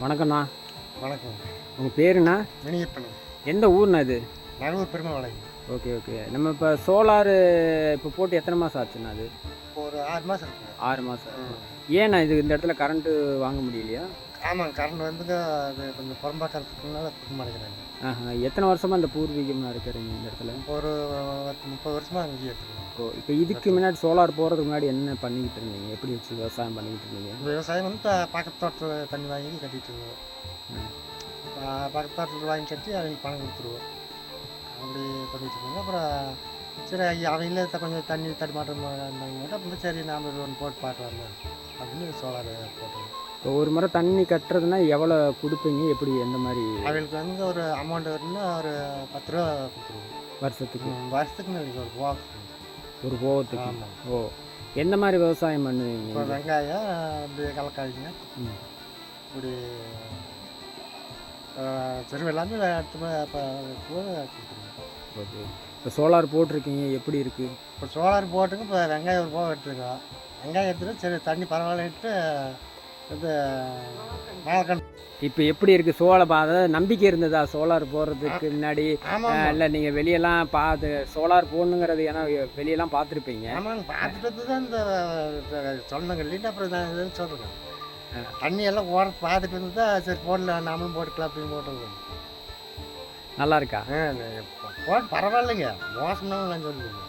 வணக்கம்ண்ணா. வணக்கம். உங்கள் பேருண்ணா மினியப்பன் எந்த ஊர்ண்ணா இது? நகலூர் பெருமை வளைங்க ஓகே ஓகே. நம்ம இப்போ சோலாரு இப்போ போட்டு எத்தனை மாதம் ஆச்சுண்ணா அது? ஒரு ஆறு மாதம் ஆறு மாதம் ஏண்ணா இது இந்த இடத்துல கரண்ட்டு வாங்க முடியலையா? ஆமாங்க கரண்ட் வந்துங்க அது கொஞ்சம் புறம்பாக்கிறதுக்குனால கொடுக்க மாட்டேங்கிறாங்க. ஆஹா எத்தனை வருஷமாக இந்த பூர்வீகமாக இருக்கிறீங்க இந்த இடத்துல? இப்போ ஒரு முப்பது வருஷமாக அங்கேயே இருக்குங்க இப்போ இப்போ இதுக்கு முன்னாடி சோலார் போகிறதுக்கு முன்னாடி என்ன பண்ணிக்கிட்டு இருந்தீங்க? எப்படி வச்சு விவசாயம் பண்ணிக்கிட்டு இருந்தீங்க? விவசாயம் வந்து ப- பக்கத்து தோட்டத்தில் தண்ணி வாங்கி கட்டிட்டு இருந்தோம். ம். ப- பக்கத்து தோட்டத்தில் வாங்கி கட்டி அவங்க பணம் கொடுத்துருவோம். அப்படி பண்ணிட்டு அப்புறம் சரி ஐயா, அவங்களே கொஞ்சம் தண்ணி தடுமாட்டம் இருந்தாங்க சரி நாம் ஒன்று போட்டு பார்க்கலாமா அப்படின்னு சோலார் போட்டோம். இப்போ ஒரு முறை தண்ணி கட்டுறதுனா எவ்வளோ கொடுப்பீங்க? எப்படி எந்த மாதிரி? அவங்களுக்கு வந்து ஒரு அமௌண்ட் வருதுன்னா ஒரு பத்து ரூபா கொடுத்துருவோம். வருஷத்துக்கு? வருஷத்துக்கு நாளைக்கு ஒரு போக ஒரு போகத்துக்கு? ஆமாம் ஓ எந்த மாதிரி விவசாயம் இப்போ பண்ணுவீங்க வெங்காயம் இப்படி கலக்காய்ங்க. இப்படி சரி எல்லாமே அடுத்த ஓகே. இப்போ சோலார் போட்டிருக்கீங்க எப்படி இருக்குது இப்போ சோலார் போட்டுங்க இப்போ வெங்காயம் ஒரு போக எடுத்துருக்கோம். வெங்காயம் எடுத்துட்டு சரி தண்ணி பரவாயில்லைன்ட்டு இது வாழைக்கண் இப்போ எப்படி இருக்குது சோள அதாவது நம்பிக்கை இருந்ததா சோலார் போடுறதுக்கு முன்னாடி? இல்லை நீங்கள் வெளியெல்லாம் பார்த்து சோலார் போடணுங்கிறது ஏன்னா வெளியெல்லாம் பார்த்துருப்பீங்க. ஆமாங்க பார்த்துட்டு தான் இந்த சொன்னங்க. இல்லைன்னா அப்புறம் நான் சொல்கிறேன் தண்ணி எல்லாம் ஓர பார்த்துட்டு தான் சரி போடலாம் நாமளும் போட்டுக்கலாம் அப்படின்னு போட்டுருக்கோம் நல்லா இருக்கா ஆ போட்டு பரவாயில்லைங்க. மோசம்னா நான் சொல்லுவேங்க